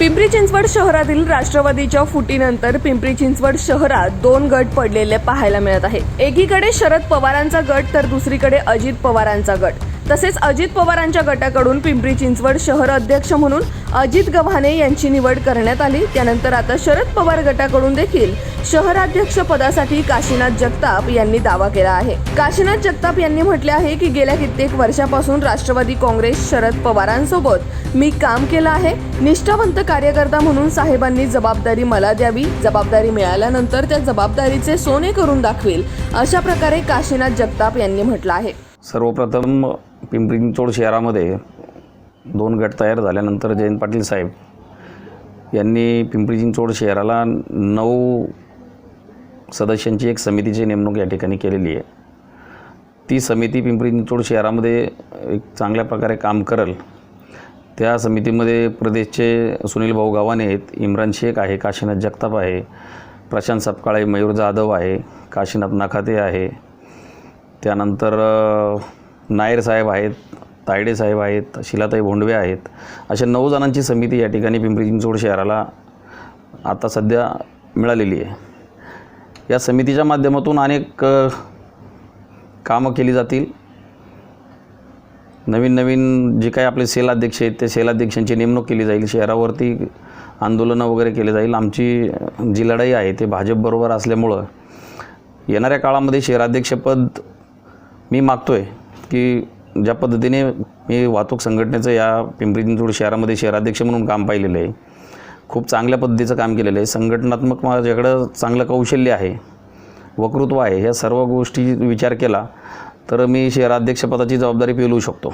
पिंपरी चिंचवड शहरातील राष्ट्रवादीच्या फुटीनंतर पिंपरी चिंचवड शहरात दोन गट पडलेले पाहायला मिळत आहे एकीकडे शरद पवारांचा गट तर दुसरीकडे अजित पवारांचा गट. तसेच अजित पवारांच्या गटाकडून पिंपरी चिंचवड शहर अध्यक्ष म्हणून अजित गव्हाणे यांची निवड करण्यात आली. त्यानंतर आता शरद पवार गटाकडून देखील शहराध्यक्ष पदासाठी काशीनाथ जगताप यांनी दावा केला आहे. काशीनाथ जगताप यांनी म्हटले आहे की गेल्या कित्येक वर्षापासून राष्ट्रवादी काँग्रेस शरद पवारांसोबत मी काम केलं आहे. निष्ठावंत कार्यकर्ता म्हणून साहेबांनी जबाबदारी मला द्यावी. जबाबदारी मिळाल्यानंतर त्या जबाबदारीचे सोने करून दाखवेल अशा प्रकारे काशीनाथ जगताप यांनी म्हटलं आहे. सर्वप्रथम पिंपरी चिंचवड शहरामध्ये दोन गट तयार झाल्यानंतर जयंत पाटील साहेब यांनी पिंपरी चिंचवड शहराला नऊ सदस्यांची एक समितीची नेमणूक या ठिकाणी केलेली आहे. ती समिती पिंपरी चिंचवड शहरामध्ये एक चांगल्या प्रकारे काम करेल. त्या समितीमध्ये प्रदेशचे सुनील भाऊ गावाने आहेत इम्रान शेख आहे काशीनाथ जगताप आहे प्रशांत सपकाळे मयूर जाधव आहे काशीनाथ नाखाते आहे त्यानंतर नायर साहेब आहेत तायडे साहेब आहेत शिलाताई भोंडवे आहेत. अशा नऊ जणांची समिती या ठिकाणी पिंपरी चिंचवड शहराला आता सध्या मिळालेली आहे. या समितीच्या माध्यमातून अनेक कामं केली जातील. नवीन नवीन जे काही आपले सेलाध्यक्ष आहेत ते सेलाध्यक्षांची नेमणूक केली जाईल. शहरावरती आंदोलनं वगैरे केले जाईल. आमची जी लढाई आहे ते भाजपबरोबर असल्यामुळं येणाऱ्या काळामध्ये शहराध्यक्षपद मी मागतो आहे की ज्या पद्धतीने मी वाहतूक संघटनेचं या पिंपरी चिंचवड शहरामध्ये शहराध्यक्ष म्हणून काम पाहिलेलं आहे. खूप चांगल्या पद्धतीचं काम केलेलं आहे. संघटनात्मक माझ्याकडं चांगलं कौशल्य आहे वक्तृत्व आहे ह्या सर्व गोष्टी विचार केला तर मी शहराध्यक्षपदाची जबाबदारी पेलवू शकतो.